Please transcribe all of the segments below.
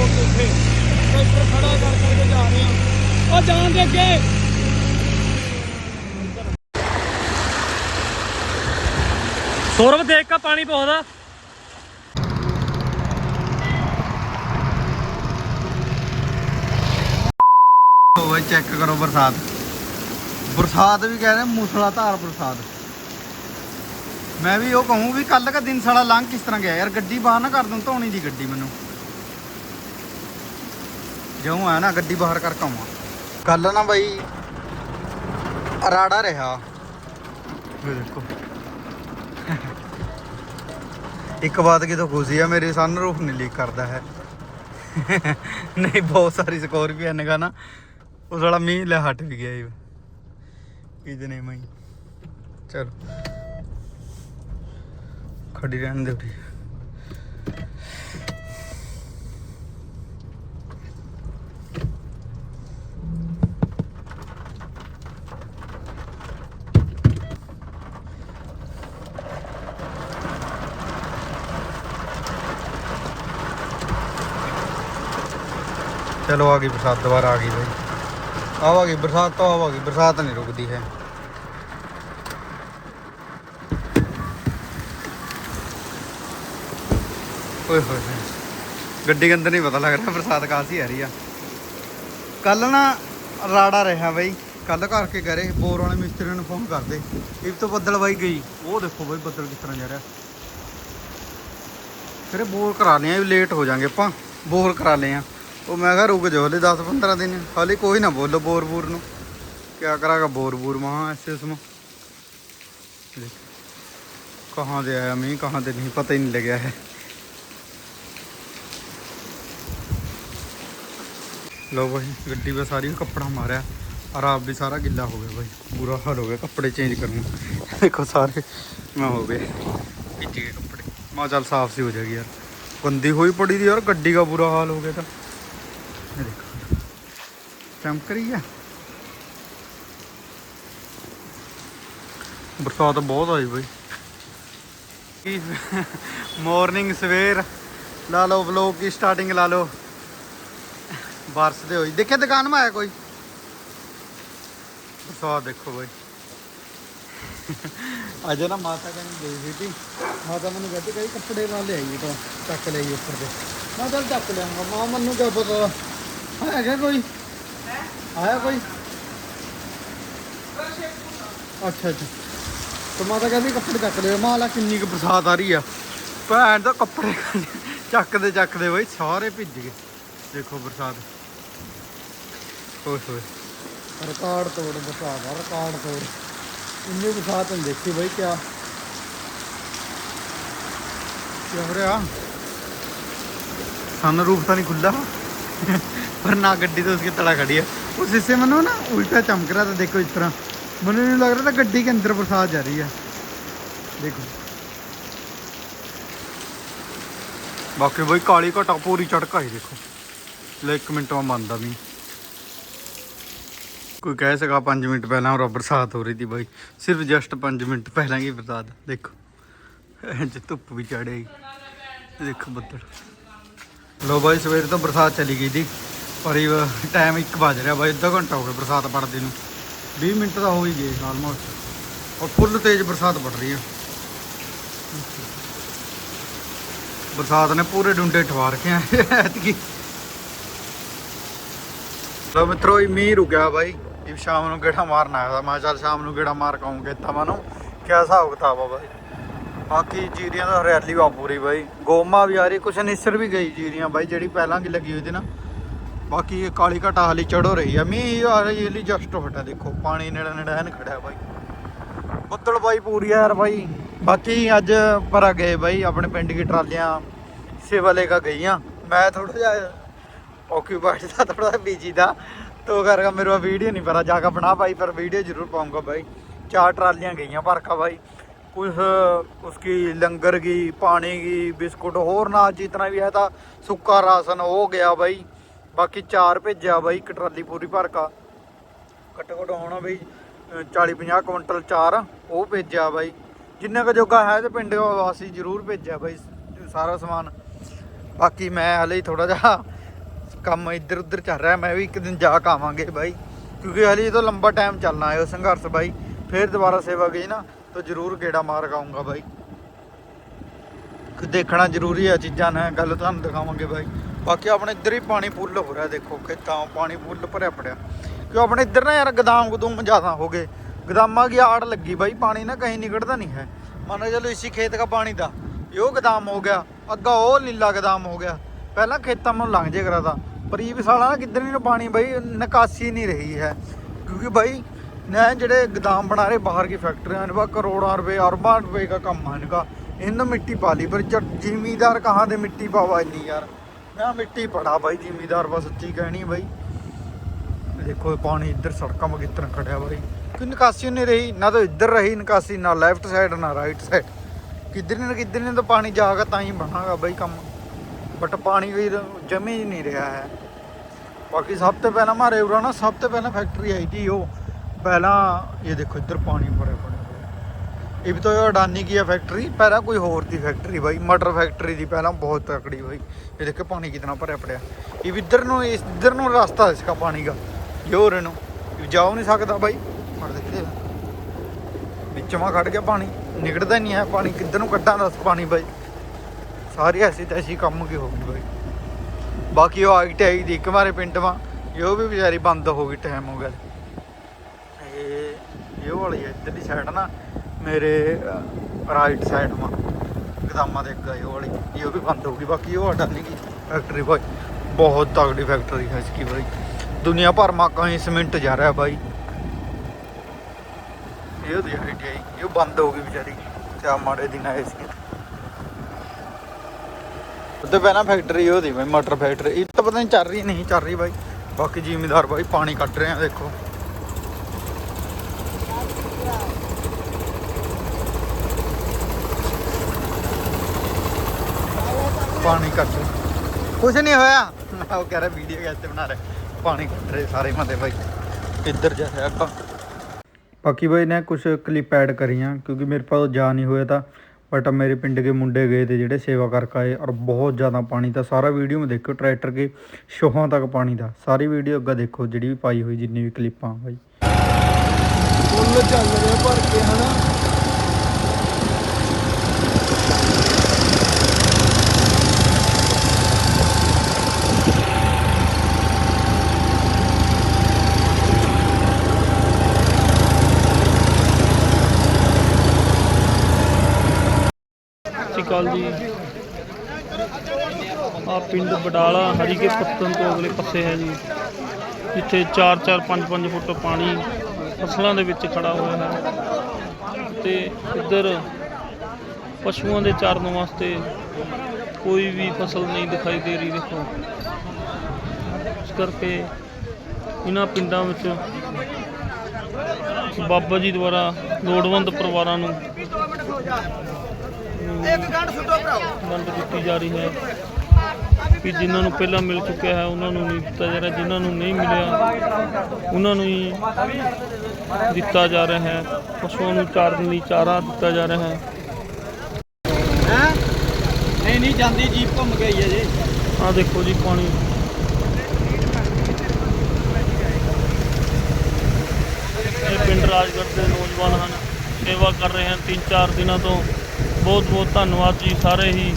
Road ਤੇ ਉੱਥੇ tractor ਖੜਾ ਕਰ ਕਰਕੇ ਜਾ ਰਹੇ ਆ ਉਹ ਜਾਣ ਦੇ ਅੱਗੇ ਸੌਰਵ ਦੇਖ ਕਾ ਪਾਣੀ ਬਹੁਤ ਆ ਓਏ ਚੈੱਕ ਕਰੋ ਬਰਸਾਤ ਬਰਸਾਤ ਵੀ ਕਹਿੰਦੇ ਮੂਸਲਾਧਾਰ ਬਰਸਾਤ ਮੈਂ ਵੀ ਉਹ ਕਹੂੰ ਵੀ ਕੱਲ ਕਾ ਦਿਨ ਸਾਲਾ ਲੰਘ ਕਿਸ ਤਰ੍ਹਾਂ ਗਿਆ ਯਾਰ ਗੱਡੀ ਬਾਹਰ ਨਾ ਕਰ ਦੂੰ ਧੋਣੀ ਦੀ ਗੱਡੀ ਮੈਨੂੰ ਜਿਉਂ ਆ ਨਾ, ਗੱਡੀ ਬਾਹਰ ਕਰਕੇ ਆਵਾਂ ਕੱਲ ਨਾ ਬਾਈ, ਰਾੜਾ ਰਿਹਾ। ਇਹ ਦੇਖੋ। ਇੱਕ ਬਾਤ ਕੀ ਖੁਸ਼ੀ ਆ, ਮੇਰੇ ਸਨਰੂਫ ਨਹੀਂ ਲੀਕ ਕਰਦਾ ਹੈ। ਨਹੀਂ, ਬਹੁਤ ਸਾਰੀ ਸਕੋਰਪੀਅਨ ਹੈਗਾ ਨਾ ਉਸ ਵਾਲਾ ਮੀਂਹ ਲੈ ਹਟ ਵੀ ਗਿਆ ਇਹ ਨਹੀਂ ਮੈਂ ਚਲ। ਖੜੀ ਰਹਿਣ ਦੇ ਉਰੀ ਚਲੋ ਆ ਗਈ ਬਰਸਾਤ, ਦੁਬਾਰਾ ਆ ਗਈ ਬਈ। ਆਵਾਗੀ, ਬਰਸਾਤ ਤਾਂ ਆ ਬਰਸਾਤ ਨਹੀਂ ਰੁਕਦੀ ਹੈ। ਓਏ ਹੋਏ ਗੱਡੀ ਦੇ ਅੰਦਰ ਨਹੀਂ ਪਤਾ ਲੱਗ ਰਿਹਾ, ਬਰਸਾਤ ਕਾਸੀ ਆ ਰਹੀ ਆ। ਕੱਲ ਨਾ ਰਾੜਾ ਰਿਹਾ ਬਈ। ਕੱਲ ਕਰਕੇ ਕਰੇ ਬੋਰ ਵਾਲੇ ਮਿਸਤਰੀ ਨੂੰ ਫੋਨ ਕਰਦੇ। ਇਹ ਤੋਂ ਬੱਦਲ ਬਾਈ ਗਈ। ਉਹ ਦੇਖੋ ਬਾਈ ਬੱਦਲ ਕਿਸ ਤਰ੍ਹਾਂ ਜਾ ਰਿਹਾ। ਫਿਰ ਬੋਰ ਕਰਾ ਲਿਆ ਲੇਟ ਹੋ ਜਾਾਂਗੇ ਆਪਾਂ। ਬੋਰ ਕਰਾ ਲਏ ਉਹ ਮੈਂ ਕਿਹਾ ਰੁਕ ਜਾਓ ਹਲੇ 10 15 ਦਿਨ, ਹਾਲੇ ਕੋਈ ਨਾ ਬੋਲੋ ਬੋਰ ਬੂਰ ਨੂੰ। ਕਿਆ ਕਰਾਂਗਾ ਬੋਰ ਬੂਰ ਮਹਾ ਐਸੇ ਉਸਮ ਕਹਾਂ ਦੇ ਆਇਆ ਮੈਂ ਕਹਾਂ ਦੇ ਨਹੀਂ ਪਤਾ ਹੀ ਨਹੀਂ ਲੱਗਿਆ ਹੈ। ਲੋ ਭਾਈ ਗੱਡੀ 'ਤੇ ਸਾਰੀ ਕੱਪੜਾ ਮਾਰਿਆ। ਔਰ ਆਪ ਵੀ ਸਾਰਾ ਗਿੱਲਾ ਹੋ ਗਿਆ ਭਾਈ ਬੁਰਾ ਹਾਲ ਹੋ ਗਿਆ, ਕੱਪੜੇ ਚੇਂਜ ਕਰਨ ਦੇਖੋ ਸਾਰੇ, ਮੈਂ ਹੋ ਗਏ ਭਿੱਜ ਗਏ ਕੱਪੜੇ। ਮਾ ਚੱਲ ਸਾਫ਼ ਸੀ ਹੋ ਜਾਏਗੀ ਯਾਰ। ਗੰਦੀ ਹੋਈ ਪੜੀ ਦੀ ਯਾਰ, ਗੱਡੀ ਦਾ ਬੁਰਾ ਹਾਲ ਹੋ ਗਿਆ ਤਾਂ। ਇਹ ਦੇਖੋ। ਚਮਕ ਰਹੀ ਆ। ਬਰਸਾਤ ਬਹੁਤ ਆਈ ਬਈ। ਕੀ ਮਾਰਨਿੰਗ ਸਵੇਰ, ਲਾ ਲਓ ਵਲੋਗ ਕੀ ਸਟਾਰਟਿੰਗ ਲਾ ਲਓ। ਬਾਰਿਸ਼ ਦੇ ਹੋਈ। ਦੇਖਿਆ ਦੁਕਾਨ ਮਾ ਆਇਆ ਕੋਈ? ਬਰਸਾਤ ਦੇਖੋ ਬਈ। ਅੱਜ ਨਾ ਮਾਤਾ ਕਣੀ ਗਈ ਸੀ। ਮਾਤਾ ਮੈਨੂੰ ਕਹਿੰਦੀ ਕਈ ਕੱਪੜੇ ਵਾਲੇ ਆਈ ਤਾਂ, ਚੱਕ ਲਈ ਉੱਪਰ ਤੇ। ਮੈਂ ਚੱਲ ਚੱਕ ਲਿਆਂਗਾ ਮਾਂ ਮੈਨੂੰ ਕਿਆ ਪਤਾ। ਹੈਗਾ ਕੋਈ? ਆਇਆ ਕੋਈ? ਅੱਛਾ ਅੱਛਾ। ਤੇ ਮਾਤਾ ਕਹਿੰਦੀ ਕੱਪੜੇ ਚੱਕ ਲਿਓ। ਮਾਂ ਲਾ ਕਿੰਨੀ ਕੁ ਬਰਸਾਤ ਆ ਰਹੀ ਆ। ਭੈਣ ਦਾ ਕੱਪੜੇ ਚੱਕਦੇ ਚੱਕਦੇ ਬਈ ਸਾਰੇ ਭਿੱਜ ਗਏ। ਦੇਖੋ ਬਰਸਾਤ। ਹੋਏ ਹੋਏ। ਰਿਕਾਰਡ ਤੋੜ ਬਰਸਾਤ ਆ ਰਿਕਾਰਡ ਤੋੜ। ਇੰਨੀ ਬਰਸਾਤ ਨਹੀਂ ਦੇਖੀ ਬਈ ਕਿਆ। ਕੀ ਹੋ ਰਿਹਾ? ਸਨ ਰੂਪ ਤਾਂ ਨਹੀਂ ਖੁੱਲਾ ਪਰ ਨਾ ਗੱਡੀ ਤੋਂ ਉਸकी ਤੜਾ ਖੜੀ ਹੈ ਉਸ ਹਿੱਸੇ ਮੈਨੂੰ ਨਾ ਉਲਟਾ ਚਮਕ ਰਿਹਾ ਤਾਂ ਦੇਖੋ ਇਸ ਤਰ੍ਹਾਂ ਮੈਨੂੰ ਨਹੀਂ ਲੱਗ ਰਿਹਾ ਤਾਂ ਗੱਡੀ ਕੇ ਅੰਦਰ ਬਰਸਾਤ ਜਾ ਰਹੀ ਹੈ ਦੇਖੋ ਬਾਕੀ ਬਈ ਕਾਲੀ ਘਟਾ ਪੂਰੀ ਚੜਕਾ ਹੀ ਦੇਖੋ ਲੈ 1 ਮਿੰਟ ਮੈਂ ਮੰਨਦਾ ਵੀ ਕੋਈ ਕਹਿ ਸਕਾ 5 ਮਿੰਟ ਪਹਿਲਾਂ ਉਹ ਬਰਸਾਤ ਹੋ ਰਹੀ ਸੀ ਬਾਈ ਸਿਰਫ ਜਸਟ 5 ਮਿੰਟ ਪਹਿਲਾਂ ਹੀ ਬਰਸਾਤ ਦੇਖੋ ਜੇ ਧੁੱਪ ਵੀ ਚੜ੍ਹੀ ਦੇਖੋ ਬੱਦਲ ਲੋ ਬਾਈ ਸਵੇਰ ਤੋਂ ਬਰਸਾਤ ਚਲੀ ਗਈ ਦੀ ਪਰ ਇਹ ਟਾਈਮ 1 ਵਜ ਰਿਹਾ ਬਾਈ, ਅੱਧਾ ਘੰਟਾ ਹੋ ਗਿਆ ਬਰਸਾਤ ਪੜਦੀ ਨੂੰ। 20 ਮਿੰਟ ਤਾਂ ਹੋ ਹੀ ਗਏ ਆਲਮੋਸਟ ਔਰ ਫੁੱਲ ਤੇਜ਼ ਬਰਸਾਤ ਪੜ ਰਹੀ ਹੈ ਬਰਸਾਤ ਨੇ ਪੂਰੇ ਡੁੰਡੇ ਠਵਾ ਰੱਖੇ ਆ, ਐਤਕੀ। ਲੋ ਮਿੱਤਰੋ, ਇਹ ਮੀਂਹ ਰੁਕਿਆ ਬਾਈ। ਇਹ ਸ਼ਾਮ ਨੂੰ ਗੇੜਾ ਮਾਰਨ ਆਇਆ ਮੈਂ ਕਿਹਾ ਚੱਲ ਸ਼ਾਮ ਨੂੰ ਗੇੜਾ ਮਾਰ ਕਾਉਂਗੇ ਤਾਂ ਨੂੰ। ਕਿਆ ਹਿਸਾਬ ਕਿਤਾਬ ਆ ਬਾਈ। ਬਾਕੀ ਜੀਰੀਆਂ ਦਾ ਹਰਿਆਲੀ ਵਾ ਪੂਰੀ ਬਾਈ। ਗੋਮਾ ਵੀ ਆ ਰਹੀ, ਕੁਛ ਨਿਸਰ ਵੀ ਗਈ ਜੀਰੀਆਂ ਬਾਈ, ਜਿਹੜੀ ਪਹਿਲਾਂ ਕੀ ਲੱਗੀ ਹੋਈ ਸੀ ਨਾ। ਬਾਕੀ ਇਹ ਕਾਲੀ ਘਟਾ ਹਾਲੀ ਚੜੋ ਰਹੀ ਆ ਮੀਂਹ ਆ ਰਹੀ ਇਹਲੀ ਜਸਟ ਹਟਾ ਦੇਖੋ ਪਾਣੀ ਨੇੜੇ ਨੇੜੇ ਐਨ ਖੜਿਆ ਬਾਈ ਬੱਦਲ ਬਾਈ ਪੂਰੀ ਆ ਯਾਰ ਬਾਈ ਬਾਕੀ ਅੱਜ ਪਰ ਗਏ ਬਾਈ ਆਪਣੇ ਪਿੰਡ ਦੀ ਟਰਾਲੀਆਂ ਸੇਵਾ ਲੈ ਕੇ ਗਈਆਂ ਮੈਂ ਥੋੜਾ ਜਿਹਾ ਓਕੂਪਾਈਡ ਦਾ ਥੋੜਾ ਬੀਜੀ ਦਾ ਤੋ ਕਰਕੇ ਮੇਰੇ ਵੀਡੀਓ ਨਹੀਂ ਪਰਾ ਜਾ ਕੇ ਬਣਾ ਭਾਈ ਪਰ ਵੀਡੀਓ ਜ਼ਰੂਰ ਪਾਉਂਗਾ भाई चार ट्रालियां गई हैं भर का भाई कुछ उसकी लंगर की पानी की बिस्कुट और ना जितना भी है था सुक्का राशन हो गया भाई ਬਾਕੀ ਚਾਰ ਭੇਜਿਆ ਬਾਈ ਕਟਰਾਲੀ ਪੂਰੀ ਭਰ ਕਾ। ਘੱਟੋ ਘੱਟ ਹੋਣਾ ਬਈ 40 50 ਕੁਇੰਟਲ ਚਾਰ ਉਹ ਭੇਜਿਆ ਬਾਈ। ਜਿੰਨਾ ਕੁ ਜੋਗਾ ਹੈ ਤੇ ਪਿੰਡ ਵਾਸੀ ਜ਼ਰੂਰ ਭੇਜਿਆ ਬਾਈ ਸਾਰਾ ਸਮਾਨ। ਬਾਕੀ ਮੈਂ ਹਲੇ ਥੋੜਾ ਜਿਹਾ ਕੰਮ ਇੱਧਰ ਉੱਧਰ ਚੱਲ ਰਿਹਾ, ਮੈਂ ਵੀ ਇੱਕ ਦਿਨ ਜਾ ਕੇ ਆਵਾਂਗੇ ਬਾਈ। ਕਿਉਂਕਿ ਹਲੇ ਇਹ ਤਾਂ ਲੰਬਾ ਟਾਈਮ ਚੱਲਣਾ ਹੈ ਉਹ ਸੰਘਰਸ਼ ਬਾਈ। ਫੇਰ ਦੁਬਾਰਾ ਸੇਵਾ ਗਈ ਨਾ, ਤਾਂ ਜ਼ਰੂਰ ਗੇੜਾ ਮਾਰ ਕਾਉਂਗਾ ਬਾਈ। ਦੇਖਣਾ ਜ਼ਰੂਰੀ ਆ ਚੀਜ਼ਾਂ ਨੇ, ਗੱਲ ਤੁਹਾਨੂੰ ਦਿਖਾਵਾਂਗੇ ਬਾਈ। ਬਾਕੀ ਆਪਣੇ ਇੱਧਰ ਹੀ ਪਾਣੀ ਫੁੱਲ ਹੋ ਰਿਹਾ, ਦੇਖੋ ਖੇਤਾਂ ਪਾਣੀ ਫੁੱਲ ਭਰਿਆ ਪੜਿਆ ਕਿਉਂ ਆਪਣੇ ਇੱਧਰ ਨਾ ਯਾਰ ਗਦਾਮ ਗਦੂਮ ਜ਼ਿਆਦਾ ਹੋ ਗਏ। ਗਦਾਮਾਂ ਦੀ ਆੜ ਲੱਗੀ ਬਾਈ, ਪਾਣੀ ਨਾ ਕਹੀਂ ਨਿਕੜਦਾ ਨਹੀਂ ਹੈ। ਮੰਨ ਚਲੋ ਇਸੀ ਖੇਤ ਦਾ ਪਾਣੀ ਦਾ ਇਹੋ ਗਦਾਮ ਹੋ ਗਿਆ, ਅੱਗਾ ਉਹ ਲੀਲਾ ਗਦਾਮ ਹੋ ਗਿਆ। ਪਹਿਲਾਂ ਖੇਤਾਂ ਨੂੰ ਲੰਘ ਜੇ ਕਰਾਦਾ। ਪਰ ਇਹ ਵੀ ਸਾਲਾ ਨਾ ਕਿੱਧਰ ਨੂੰ ਪਾਣੀ ਬਾਈ, ਨਿਕਾਸੀ ਨਹੀਂ ਰਹੀ ਹੈ। ਕਿਉਂਕਿ ਬਾਈ, ਨਾ ਜਿਹੜੇ ਗਦਾਮ ਬਣਾ ਰਹੇ ਬਾਹਰ ਕੀ ਫੈਕਟਰੀਆਂ ਨੇ ਬਾ ਕਰੋੜਾਂ ਰੁਪਏ, ਅਰਬਾਂ ਰੁਪਏ ਦਾ ਕੰਮ ਹਨ ਇਹਨਾਂ ਮਿੱਟੀ ਪਾ ਲਈ, ਪਰ ਜ਼ਿਮੀਦਾਰ ਕਹਾਂ ਦੇ ਮਿੱਟੀ ਪਾਵਾ ਇੰਨੀ ਯਾਰ? ਮੈਂ ਮਿੱਟੀ ਪੜਾ। ਬਾਈ, ਜ਼ਿਮੀਦਾਰ ਬਸ ਸੱਚੀ ਕਹਿਣੀ ਬਾਈ। ਦੇਖੋ ਪਾਣੀ ਇੱਧਰ ਸੜਕਾਂ ਮਗਿੱਤਰ ਖੜਿਆ ਬਾਈ। ਕੋਈ ਨਿਕਾਸੀ ਨਹੀਂ ਰਹੀ, ਨਾ ਤਾਂ ਇੱਧਰ ਰਹੀ ਨਿਕਾਸੀ, ਨਾ ਲੈਫਟ ਸਾਈਡ ਨਾ ਰਾਈਟ ਸਾਈਡ ਕਿੱਧਰ ਨਾ ਕਿੱਧਰ ਨੇ ਤਾਂ ਪਾਣੀ ਕੇ ਤਾਂ ਹੀ ਬਣਾਗਾ ਬਾਈ ਕੰਮ। ਬਟ ਪਾਣੀ ਵੀ ਜਮੇ ਹੀ ਨਹੀਂ ਰਿਹਾ ਹੈ। ਬਾਕੀ ਸਭ ਤੋਂ ਪਹਿਲਾਂ ਮਾਰੇ ਉਰਾ ਨਾ, ਸਭ ਤੋਂ ਪਹਿਲਾਂ ਫੈਕਟਰੀ ਆਈ ਸੀ ਉਹ। ਪਹਿਲਾਂ ਇਹ ਦੇਖੋ ਇੱਧਰ ਪਾਣੀ ਭਰਿਆ ਇਹ ਵੀ ਤਾਂ ਅਡਾਨੀ ਕੀ ਹੈ ਫੈਕਟਰੀ ਪਹਿਲਾਂ ਕੋਈ ਹੋਰ ਦੀ ਫੈਕਟਰੀ ਬਾਈ, ਮਟਰ ਫੈਕਟਰੀ ਦੀ ਪਹਿਲਾਂ ਬਹੁਤ ਤਕੜੀ ਬਾਈ। ਇਹ ਦੇਖੋ ਪਾਣੀ ਕਿਤਨਾ ਭਰਿਆ ਪੜਿਆ ਇਹ ਵੀ ਇੱਧਰ ਨੂੰ, ਇਸ ਇੱਧਰ ਨੂੰ ਰਸਤਾ ਇਸ ਦਾ ਪਾਣੀ ਦਾ, ਜੋਰ ਨੂੰ ਜਾਉ ਨਹੀਂ ਸਕਦਾ ਬਾਈ। ਮੜ ਦੇਖਦੇ ਵਿੱਚ ਮਾ ਖੜ ਗਿਆ ਪਾਣੀ। ਨਿਕੜਦਾ ਨਹੀਂ ਹੈ ਪਾਣੀ। ਕਿੱਧਰ ਨੂੰ ਕੱਢਾਂ ਦਾ ਪਾਣੀ ਬਾਈ। ਸਾਰੀ ਐਸੀ ਤੈਸੀ ਕੰਮ ਕੀ ਹੋ ਗਈ ਬਾਈ। ਬਾਕੀ ਉਹ ਆਈ ਆਈਟੀਆਈ ਦੀ ਇੱਕ ਵਾਰੇ ਪਿੰਡ ਵਾਂ। ਜੋ ਵੀ ਵਿਚਾਰੀ ਬੰਦ ਹੋ ਗਈ ਟਾਈਮ ਹੋ ਗਿਆ। ਇਹ ਇਹ ਵਾਲੀ ਇੱਧਰ ਦੀ ਸਾਈਡ ਨਾ। ਮੇਰੇ ਰਾਈਟ ਸਾਈਡ ਮਾ, ਗਦਾਮਾਂ ਦੇ ਅੱਗੇ ਉਹ ਵਾਲੀ। ਇਹ ਵੀ ਬੰਦ ਹੋ ਗਈ, ਬਾਕੀ ਉਹ ਆਡਰ ਨਹੀਂ ਲਈ ਫੈਕਟਰੀ ਭਾਈ ਬਹੁਤ ਤਗੜੀ ਫੈਕਟਰੀ ਹੈ ਇਸकी ਭਾਈ ਦੁਨੀਆ ਭਰ ਮਾ ਕਹੀਂ ਸਿਮੈਂਟ ਜਾ ਰਿਹਾ ਭਾਈ ਇਹ ਉਹਦੀ ਆਈਡੀਆ ਇਹ ਬੰਦ ਹੋ ਗਈ ਵਿਚਾਰੀ। ਕਿਆ ਮਾੜੇ ਦਿਨ ਆਏ ਸੀ। ਉੱਤੇ ਪਹਿਲਾਂ ਫੈਕਟਰੀ ਉਹਦੀ ਭਾਈ ਮਟਰ ਫੈਕਟਰੀ ਇਹ ਤਾਂ ਪਤਾ ਨਹੀਂ ਚੱਲ ਰਹੀ, ਨਹੀਂ ਚੱਲ ਰਹੀ ਭਾਈ ਬਾਕੀ ਜ਼ਿਮੀਦਾਰ ਭਾਈ ਪਾਣੀ ਕੱਟ ਰਹੇ ਆ, ਦੇਖੋ। ਪਾਣੀ ਕੱਢ ਕੁਝ ਨਹੀਂ ਹੋਇਆ। ਉਹ ਕਹਿ ਰਿਹਾ ਵੀਡੀਓ ਕੈਸੇ ਬਣਾ ਰਹੇ। ਪਾਣੀ ਕੱਢ ਰਹੇ ਸਾਰੇ ਮਤੇ ਬਾਈ। ਇੱਧਰ ਜਾ ਰਿਹਾ ਆਪਾਂ। ਬਾਕੀ ਬਾਈ ਨੇ ਕੁਝ ਕਲਿੱਪ ਐਡ ਕਰੀਆਂ, ਕਿਉਂਕਿ ਮੇਰੇ ਪਾਸ ਜਾ ਨਹੀਂ ਹੋਇਆ ਤਾਂ। ਬਟ ਮੇਰੇ ਪਿੰਡ ਦੇ ਮੁੰਡੇ ਗਏ ਤੇ ਜਿਹੜੇ ਸੇਵਾ ਕਰਕੇ ਆਏ ਔਰ ਬਹੁਤ ਜ਼ਿਆਦਾ ਪਾਣੀ ਤਾਂ ਸਾਰਾ ਵੀਡੀਓ में ਦੇਖੋ ਟਰੈਕਟਰ ਕੇ ਸ਼ੋਹਾਂ ਤੱਕ ਪਾਣੀ ਦਾ। ਸਾਰੀ ਵੀਡੀਓ ਅੱਗਾ ਦੇਖੋ ਜਿਹੜੀ ਵੀ ਪਾਈ ਹੋਈ, ਜਿੰਨੀ ਵੀ ਕਲਿੱਪਾਂ ਬਾਈ। ਫੁੱਲ ਚੱਲ ਰਿਹਾ ਭਰ ਕੇ, ਹਨਾ? ਅਕਾਲ ਜੀ। ਆ ਪਿੰਡ ਬਡਾਲਾ ਹਰੀਕੇ ਪੱਤਨ ਤੋਂ ਅਗਲੇ ਪਾਸੇ ਹੈ ਜੀ। ਜਿੱਥੇ 4-4 5-5 ਫੁੱਟ ਪਾਣੀ ਫਸਲਾਂ ਦੇ ਵਿੱਚ ਖੜਾ ਹੋਇਆ ਹੈ। ਤੇ ਇੱਧਰ ਪਸ਼ੂਆਂ ਦੇ ਚਾਰਨ ਵਾਸਤੇ ਕੋਈ ਵੀ ਫਸਲ ਨਹੀਂ ਦਿਖਾਈ ਦੇ ਰਹੀ, ਦੇਖੋ। ਇਸ ਕਰਕੇ ਇਹਨਾਂ ਪਿੰਡਾਂ ਵਿੱਚ ਬਾਬਾ ਜੀ ਦੁਆਰਾ ਲੋੜਵੰਦ ਪਰਿਵਾਰਾਂ ਨੂੰ ਵੰਡ ਦਿੱਤੀ ਜਾ ਰਹੀ ਹੈ ਕਿ ਜਿਨ੍ਹਾਂ ਨੂੰ ਪਹਿਲਾਂ ਮਿਲ ਚੁੱਕਿਆ ਹੈ ਉਹਨਾਂ ਨੂੰ ਨਹੀਂ ਦਿੱਤਾ ਜਾ ਰਿਹਾ। ਜਿਨ੍ਹਾਂ ਨੂੰ ਨਹੀਂ ਮਿਲਿਆ ਉਹਨਾਂ ਨੂੰ ਹੀ ਦਿੱਤਾ ਜਾ ਰਿਹਾ ਹੈ। ਪਸ਼ੂਆਂ ਨੂੰ ਚਾਰਨ ਲਈ ਚਾਰਾ ਦਿੱਤਾ ਜਾ ਰਿਹਾ ਹੈ। ਹੈ? ਨਹੀਂ ਨਹੀਂ ਜਾਂਦੀ ਜੀਪ ਘੁੰਮ ਗਈ ਹੈ ਜੀ। ਆਹ ਦੇਖੋ ਜੀ ਪਾਣੀ। ਇਹ ਪਿੰਡ ਰਾਜਗੜ੍ਹ ਦੇ ਨੌਜਵਾਨ ਹਨ। ਸੇਵਾ ਕਰ ਰਹੇ ਹਨ ਤਿੰਨ ਚਾਰ ਦਿਨਾਂ ਤੋਂ। ਬਹੁਤ ਬਹੁਤ ਧੰਨਵਾਦ ਜੀ ਸਾਰੇ ਹੀ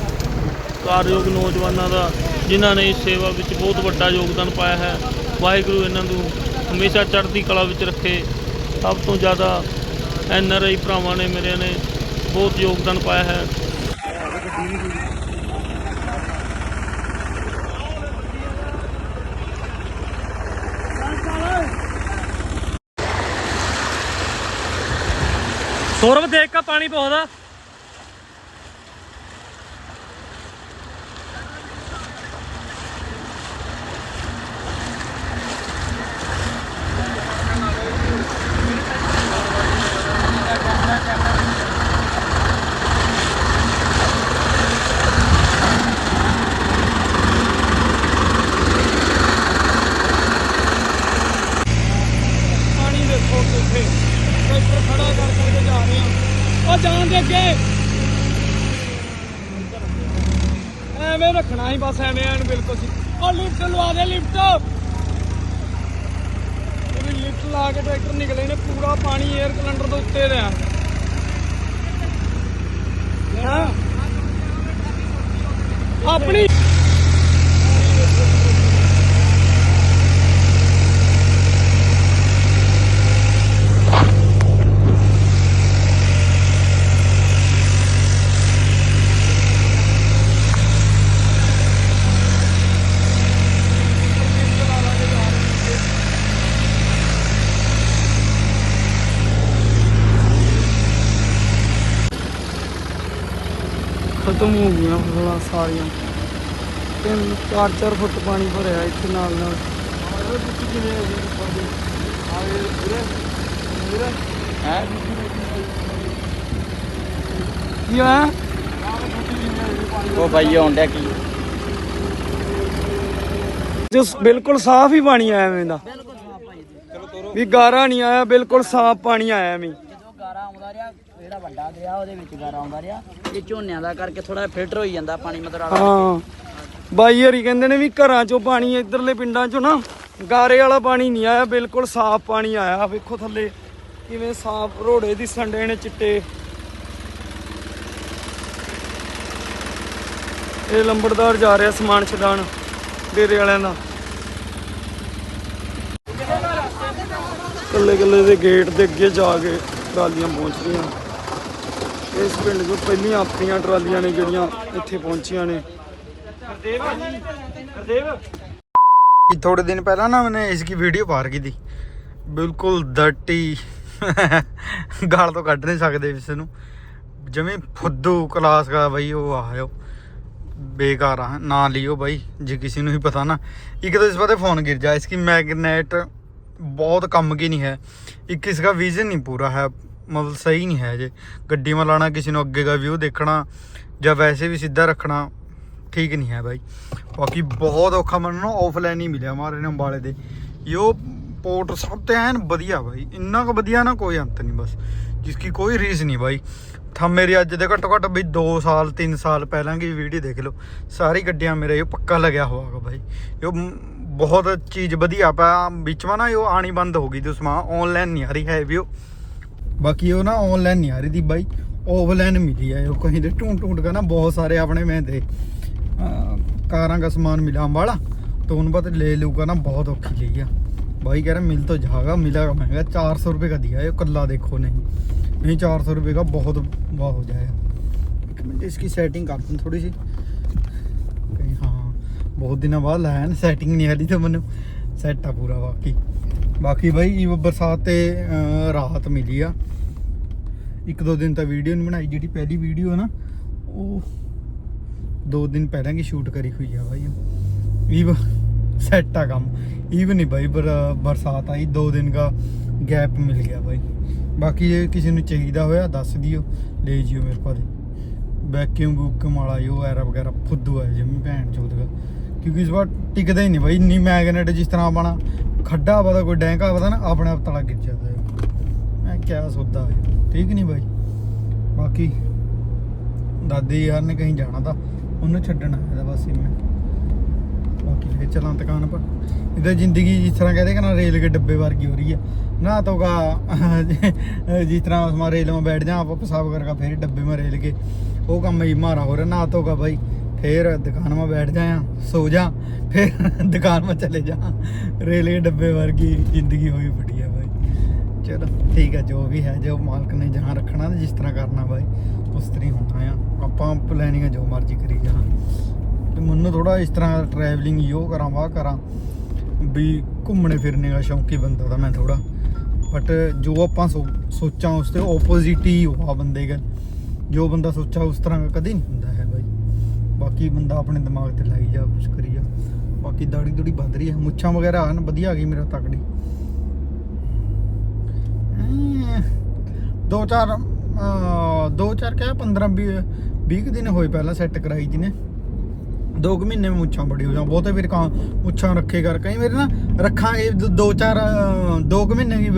ਕਾਰਯੋਗ ਨੌਜਵਾਨਾਂ ਦਾ, ਜਿਨ੍ਹਾਂ ਨੇ ਇਸ ਸੇਵਾ ਵਿੱਚ ਬਹੁਤ ਵੱਡਾ ਯੋਗਦਾਨ ਪਾਇਆ ਹੈ। ਵਾਹਿਗੁਰੂ ਇਹਨਾਂ ਨੂੰ ਹਮੇਸ਼ਾ ਚੜ੍ਹਦੀ ਕਲਾ ਵਿੱਚ ਰੱਖੇ। ਸਭ ਤੋਂ ਜ਼ਿਆਦਾ ਐਨ ਆਰ ਆਈ ਭਰਾਵਾਂ ਨੇ ਮੇਰੇ ਨੇ ਬਹੁਤ ਯੋਗਦਾਨ ਪਾਇਆ ਹੈ। ਸੌਰਵ ਦੇਖ ਕਾ ਪਾਣੀ ਬਹੁਤ ਆ ਪਾਣੀ ਦੇਖੋ ਕਿੱਥੇ ਟਰੈਕਟਰ ਖੜਾ ਕਰ ਕਰਕੇ ਜਾ ਰਹੇ ਆ ਉਹ ਜਾਣ ਐਵੇਂ ਰੱਖਣਾ ਹੀ ਬਸ, ਐਵੇਂ ਐਨ ਬਿਲਕੁਲ ਸੀ। ਉਹ ਲਿਫਟ ਲਵਾ ਦੇ, ਲਿਫਟ। ਪੂਰੀ ਲਿਫਟ ਲਾ ਕੇ ਟਰੈਕਟਰ ਨਿਕਲੇ ਨੇ, ਪੂਰਾ ਪਾਣੀ 에ਅਰ ਕਲੰਡਰ ਦੇ ਉੱਤੇ ਰਿਹਾ। ਹਾਂ। ਆਪਣੀ ਖਤਮ ਹੋ ਗਈਆਂ ਫਸਲਾਂ ਸਾਰੀਆਂ ਤਿੰਨ ਚਾਰ ਚਾਰ ਫੁੱਟ ਪਾਣੀ ਭਰਿਆ ਇੱਥੇ ਨਾਲ ਨਾਲ। ਕੀ ਹੋਇਆ? ਉਹ ਭਾਈ ਆਉਂਦਾ ਕੀ? ਜੋ ਬਿਲਕੁਲ ਸਾਫ਼ ਹੀ ਪਾਣੀ ਆਇਆ ਐਵੇਂ ਦਾ। ਵੀ ਗਾਰਾ ਨਹੀਂ ਆਇਆ ਬਿਲਕੁਲ ਸਾਫ਼ ਪਾਣੀ ਆਇਆ ਐਵੇਂ ਜਦੋਂ ਗਾਰਾ ਆਉਂਦਾ ਰਿਹਾ ਜਿਹੜਾ ਵੱਡਾ ਦਰਿਆ, ਉਹਦੇ ਵਿੱਚ ਗਾਰਾ ਆਉਂਦਾ ਰਿਹਾ। ਇਹ ਝੋਨਿਆਂ ਦਾ ਕਰਕੇ ਥੋੜਾ ਫਿਲਟਰ ਹੋਈ ਜਾਂਦਾ ਪਾਣੀ ਮਤਲਬ ਹਾਂ। ਬਾਈ ਹਰੀ ਕਹਿੰਦੇ ਨੇ ਵੀ ਘਰਾਂ ਚੋਂ ਪਾਣੀ ਇਧਰਲੇ ਪਿੰਡਾਂ ਚੋਂ ਨਾ, ਗਾਰੇ ਵਾਲਾ ਪਾਣੀ ਨਹੀਂ ਆਇਆ, ਬਿਲਕੁਲ ਸਾਫ਼ ਪਾਣੀ ਆਇਆ। ਵੇਖੋ ਥੱਲੇ, ਕਿਵੇਂ ਸਾਫ਼ ਰੋੜੇ ਦੀ ਸੰਡੇ ਨੇ ਚਿੱਟੇ। ਇਹ ਲੰਬੜਦਾਰ ਜਾ ਰਿਹਾ ਸਮਾਨ ਛਦਾਨ ਡੇਰੇ ਵਾਲਿਆਂ ਦਾ। ਕੱਲੇ ਕੱਲੇ ਦੇ ਗੇਟ ਦੇ ਅੱਗੇ ਜਾ ਕੇ ਟਰਾਲੀਆਂ ਪਹੁੰਚ ਰਹੀਆਂ। ਇਸ ਪਿੰਡ ਤੋਂ ਪਹਿਲੀਆਂ ਆਪਣੀਆਂ ਟਰਾਲੀਆਂ ਨੇ ਜਿਹੜੀਆਂ ਇੱਥੇ ਪਹੁੰਚੀਆਂ ਨੇ। ਹਰਦੇਵ ਹਰਦੇਵ ਕਿ ਥੋੜੇ ਦਿਨ ਪਹਿਲਾਂ ਨਾ ਮੈਨੇ ਇਸ ਦੀ ਵੀਡੀਓ ਪਾਰ ਕੀਤੀ। ਬਿਲਕੁਲ ਡਰਟੀ ਗਾਲ ਤੋਂ ਕੱਢ ਨਹੀਂ ਸਕਦੇ ਇਸ ਨੂੰ। ਜਿਵੇਂ ਫੁੱਦੂ ਕਲਾਸ ਦਾ ਬਈ ਉਹ ਆਇਓ ਬੇਕਾਰ ਆ, ਨਾ ਲਿਓ ਬਾਈ, ਜੇ ਕਿਸੇ ਨੂੰ ਹੀ ਪਤਾ ਨਾ। ਇੱਕ ਤਾਂ ਇਸ ਬਾਰੇ ਫੋਨ ਗਿਰ ਜਾ, ਇਸ ਕੀ ਮੈਗਨੇਟ ਬਹੁਤ ਕੰਮ ਕੀ ਨਹੀਂ ਹੈ। ਇੱਕ ਇਸ ਦਾ ਵਿਜ਼ਨ ਨਹੀਂ ਪੂਰਾ ਹੈ। ਮਤਲਬ ਸਹੀ ਨਹੀਂ ਹੈ ਜੇ। ਗੱਡੀ ਮਾ ਲਾਣਾ, ਕਿਸੇ ਨੂੰ ਅੱਗੇ ਦਾ ਵਿਊ ਦੇਖਣਾ ਜਾਂ ਵੈਸੇ ਵੀ ਸਿੱਧਾ ਰੱਖਣਾ, ਠੀਕ ਨਹੀਂ ਹੈ ਬਾਈ। ਬਾਕੀ ਬਹੁਤ ਔਖਾ ਮੈਨੂੰ ਆਫਲਾਈਨ ਹੀ ਮਿਲਿਆ ਮਾਰੇ ਨੇ ਅੰਬਾਲੇ ਦੇ। ਯੋ ਪੋਰਟ ਸਭ ਤੇ ਐਨ ਵਧੀਆ ਬਾਈ। ਇੰਨਾ ਕੁ ਵਧੀਆ ਨਾ ਕੋਈ ਅੰਤ ਨਹੀਂ ਬਸ, ਜਿਸ ਕੀ ਕੋਈ ਰੀਸ ਨਹੀਂ ਬਾਈ। ਥਾ ਮੇਰੀ ਅੱਜ ਦੇ ਘੱਟੋ ਘੱਟ ਵੀ 2 ਸਾਲ 3 ਸਾਲ ਪਹਿਲਾਂ ਕੀ ਵੀਡੀਓ ਦੇਖ ਲਓ। ਸਾਰੀ ਗੱਡੀਆਂ ਮੇਰੇ ਇਹ ਪੱਕਾ ਲੱਗਿਆ ਹੋਆਗਾ ਬਾਈ। ਇਹ ਬਹੁਤ ਚੀਜ਼ ਵਧੀਆ ਪਾ ਵਿੱਚ ਮਾ ਨਾ ਇਹ ਆਣੀ ਬੰਦ ਹੋ ਗਈ ਤੇ ਉਸਮਾ ਆਨਲਾਈਨ ਨਹੀਂ ਆ ਰਹੀ ਹੈ ਵੀ ਉਹ बाकी वो ना ऑनलाइन नहीं आ रही थी बाइक ऑफलाइन मिली है वो कहीं ढूंढ ढूंढ कर ना बहुत सारे अपने में थे कारा का सामान मिला अम्बाला तो उन पर ले लू का ना बहुत औखी चीज़ है भाई कह रहा मिल तो जाएगा मिलेगा महंगा चार सौ रुपये का दिया है कल्ला देखो नहीं नहीं चार सौ रुपये का बहुत वाह हो जाएगा एक मिनट इसकी सेटिंग कर दूँ थोड़ी सी कहीं हाँ बहुत दिनों बाद लाया ना सेटिंग नहीं आ रही तो मैंने सेट था पूरा वाकई ਬਾਕੀ ਬਾਈ ਇਹ ਬਰਸਾਤ ਤੇ ਅਹ, ਰਾਹਤ ਮਿਲੀ ਆ ਇੱਕ ਦੋ ਦਿਨ ਤਾਂ ਵੀਡੀਓ ਨਹੀਂ ਬਣਾਈ ਜਿਹੜੀ ਪਹਿਲੀ ਵੀਡੀਓ ਹੈ ਨਾ ਉਹ ਦੋ ਦਿਨ ਪਹਿਲਾਂ ਕੀ ਸ਼ੂਟ ਕਰੀ ਹੋਈ ਆ ਬਾਈ ਇਹ ਸੈੱਟ ਆ ਕੰਮ ਈਵਨ ਨਹੀਂ ਬਾਈ ਬਰ- ਬਰਸਾਤ ਆਈ ਦੋ ਦਿਨ ਦਾ ਗੈਪ ਮਿਲ ਗਿਆ ਬਾਈ ਬਾਕੀ ਜੇ ਕਿਸੇ ਨੂੰ ਚਾਹੀਦਾ ਹੋਇਆ ਦੱਸ ਦਿਓ ਲੈ ਜਿਓ ਮੇਰੇ ਪਾਸ ਵੈਕਿਊਮ ਬੁੱਕਮ ਵਾਲਾ ਜੋ ਐਰਾ ਵਗੈਰਾ ਫੁੱਦੂ ਹੈ ਜਿਵੇਂ ਭੈਣ ਚੋਦ ਦਾ ਕਿਉਂਕਿ ਇਸ ਵਾਰ ਟਿਕਦਾ ਹੀ ਨਹੀਂ ਬਾਈ ਇੰਨੀ ਮੈਗਨੇਟ ਜਿਸ ਤਰ੍ਹਾਂ ਆਪਣਾ ਖੱਡਾ ਪਤਾ ਕੋਈ ਡੈਂਕਾ ਪਤਾ ਨਾ ਆਪਣੇ ਆਪ ਤਲਾ ਗਿਰ ਜਾਂਦਾ ਹੈ ਮੈਂ ਕਿਆ ਸੋਦਾ ਹੈ ਠੀਕ ਨਹੀਂ ਬਾਈ ਬਾਕੀ ਦਾਦੀ ਯਾਰ ਨੇ ਕਹੀਂ ਜਾਣਾ ਤਾਂ ਉਹਨੂੰ ਛੱਡਣਾ ਹੈ ਬਸ ਇਹ ਮੈਂ ਬਾਕੀ ਲੈ ਚਲਾਂ ਦੁਕਾਨ ਪਰ ਇਹਦਾ ਜ਼ਿੰਦਗੀ ਜਿਸ ਤਰ੍ਹਾਂ ਕਹਦੇ ਕਿ ਨਾ ਰੇਲ ਕੇ ਡੱਬੇ ਵਰਗੀ ਹੋ ਰਹੀ ਹੈ ਨਾ तो का जिस तरह हमारे रेल में बैठ जा आप पेशाब करके फिर डब्बे में रेल के वो काम ही मारा हो रहा ना तो का भाई फिर दुकान में बैठ जाया सो जा फिर दुकान में चले जा रेल के डब्बे वर्गी जिंदगी हुई पड़ी है भाई चलो ठीक है जो भी है जो मालिक ने जहाँ रखना ना जिस तरह करना भाई उस तरह ही होना है ਆਪਾਂ ਪਲੈਨਿੰਗ ਜੋ ਮਰਜ਼ੀ ਕਰੀ ਜਾਣਾ ਤੇ ਮੈਨੂੰ ਥੋੜਾ ਇਸ ਤਰ੍ਹਾਂ ਟਰੈਵਲਿੰਗ ਯੋ ਕਰਾਂ ਵਾਹ ਕਰਾਂ ਵੀ ਘੁੰਮਣੇ ਫਿਰਨੇ ਦਾ ਸ਼ੌਂਕੀ ਬੰਦਾ ਤਾਂ ਮੈਂ ਥੋੜਾ ਬਟ ਜੋ ਆਪਾਂ ਸੋ- ਸੋਚਾਂ ਉਸ ਤੇ ਆਪੋਜ਼ਿਟ ਹੀ ਹੋਆ ਬੰਦੇ ਗੱਲ ਜੋ ਬੰਦਾ ਸੋਚਾ ਉਸ ਤਰ੍ਹਾਂ ਦਾ ਕਦੇ ਨਹੀਂ ਹੁੰਦਾ ਹੈ ਬਾਈ ਬਾਕੀ ਬੰਦਾ ਆਪਣੇ ਦਿਮਾਗ ਤੇ ਲਾਈ ਜਾ ਕੁਛ ਕਰੀ ਜਾ। ਬਾਕੀ ਦਾੜੀ ਦੂੜੀ ਵੱਧ ਰਹੀ ਹੈ। ਮੁੱਛਾਂ ਵਗੈਰਾ ਹਨ ਵਧੀਆ ਆ ਗਈ ਮੇਰਾ ਤਕੜੀ। ਦੋ ਚਾਰ ਦੋ ਚਾਰ ਕਿਆ 15 20 ਦਿਨ ਹੋਏ ਪਹਿਲਾਂ ਸੈੱਟ ਕਰਾਈ ਜੀ ਨੇ। ਦੋ ਕੁ ਮਹੀਨੇ ਵਿੱਚ ਮੁੱਛਾਂ ਬੜੀ ਹੋ ਜਾਂ ਬਹੁਤੇ ਫਿਰ ਕਾਂ ਮੁੱਛਾਂ ਰੱਖੇ ਕਰ। ਕਈ ਮੇਰੇ ਨਾ ਰੱਖਾਂਗੇ ਦੋ ਚਾਰ ਅਹ, ਦੋ ਕੁ ਮਹੀਨੇ ਦੀ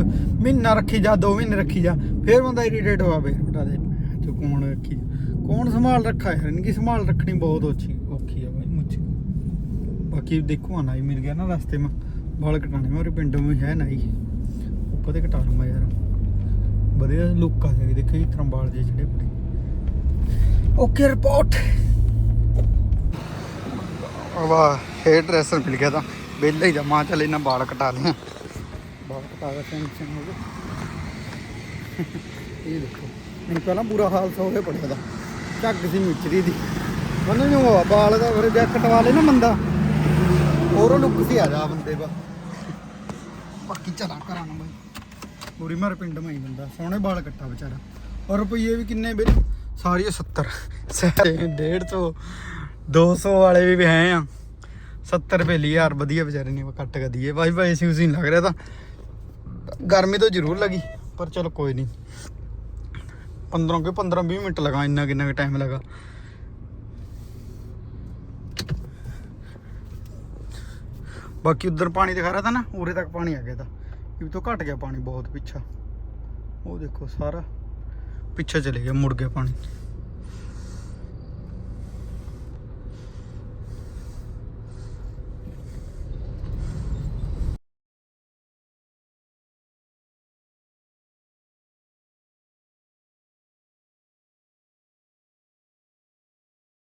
ਮਹੀਨਾ ਰੱਖੀ ਜਾ ਦੋ ਮਹੀਨੇ ਰੱਖੀ ਜਾ ਫਿਰ ਬੰਦਾ ਇਰੀਟੇਟ ਹੋਇਆ ਫਿਰ ਬਟਾ ਦੇ। ਜੋ ਕੌਣ ਸੰਭਾਲ ਰੱਖਾ ਯਾਰ? ਇਨਕੀ ਸੰਭਾਲ ਰੱਖਣੀ ਬਹੁਤ ਔਖੀ ਔਖੀ ਆ ਬਾਈ ਮੁੱਛ। ਬਾਕੀ ਦੇਖੋ ਆਣਾ ਹੀ ਮਿਲ ਗਿਆ ਨਾ ਰਸਤੇ में ਬਾਲ ਕਟਾਣੇ ਮੇਰੇ ਪਿੰਡ में ਹੈ ਨਾ ਹੀ ਉੱਪਰ ਤੇ ਕਟਾ ਲੂੰਗਾ ਯਾਰ। ਵਧੀਆ ਲੁੱਕ ਆ ਜਾਏਗੀ ਦੇਖੋ ਇਸ ਤਰ੍ਹਾਂ ਬਾਲ ਜੇ ਜਿਹੜੇ ਬੜੇ ਓਕੇ ਰਿਪੋਰਟ ਵਾਹ ਹੇਅਰ ਡਰੈਸਰ ਮਿਲ ਗਿਆ ਤਾਂ। ਵਿਹਲਾ ਹੀ ਦਾ ਮਾਂ ਚੱਲ ਇਹਨਾਂ ਬਾਲ ਕਟਾ ਲਿਆ ਬਾਲ ਕਟਾ ਕੇ ਟੈਨਸ਼ਨ ਹੋ ਗਈ ਇਹ ਦੇਖੋ। ਨਹੀਂ ਪਹਿਲਾਂ ਬੁਰਾ ਹਾਲ ਸੋ ਹੋਇਆ ਪੜਿਆ ਦਾ। ਝੱਗ ਸੀ ਮਿਚਰੀ ਦੀ। ਮੈਨੂੰ ਨਹੀਂ ਹੋਆ ਬਾਲ ਦਾ ਫਿਰ ਜੈ ਕਟਵਾ ਲੇ ਨਾ ਬੰਦਾ। ਹੋਰ ਲੁੱਕ ਸੀ ਆ ਜਾ ਬੰਦੇ ਬਾ ਬਾਕੀ ਚਲਾ ਕਰਾਂ ਨਾ ਬਾਈ। ਪੂਰੀ ਮਾਰ ਪਿੰਡ ਮਾਈ ਬੰਦਾ। ਸੋਹਣੇ ਬਾਲ ਕੱਟਾ ਵਿਚਾਰਾ। ਔਰ ਰੁਪਈਏ ਵੀ ਕਿੰਨੇ ਬਿਲ ਸਾਰੀ 70 ਸਾਰੇ 150 200 ਵਾਲੇ ਵੀ ਹੈ ਆ। 70 ਰੁਪਏ ਲਈ ਯਾਰ ਵਧੀਆ ਵਿਚਾਰੇ ਨੇ ਕੱਟ ਕੇ ਦਈਏ। ਬਾਈ ਬਾਈ ਸੀ ਉਸੇ ਲੱਗ ਰਿਹਾ ਤਾਂ। ਗਰਮੀ ਤਾਂ ਜ਼ਰੂਰ ਲੱਗੀ। ਪਰ ਚਲੋ ਕੋਈ ਨਹੀਂ 15 ਕੇ 15 20 ਮਿੰਟ ਲਗਾ ਇੰਨਾ ਕਿੰਨਾ ਟਾਈਮ ਲਗਾ ਬਾਕੀ ਉਧਰ ਪਾਣੀ ਦਿਖਾ ਰਿਹਾ ਤਾਂ ਨਾ ਉਰੇ ਤੱਕ ਪਾਣੀ ਆ ਗਿਆ ਤਾਂ ਇਹ ਤੋਂ ਘਟ ਗਿਆ ਪਾਣੀ ਬਹੁਤ ਪਿੱਛਾ ਉਹ ਦੇਖੋ ਸਾਰਾ ਪਿੱਛੇ ਚਲੇ ਗਿਆ ਮੁੜ ਗਿਆ ਪਾਣੀ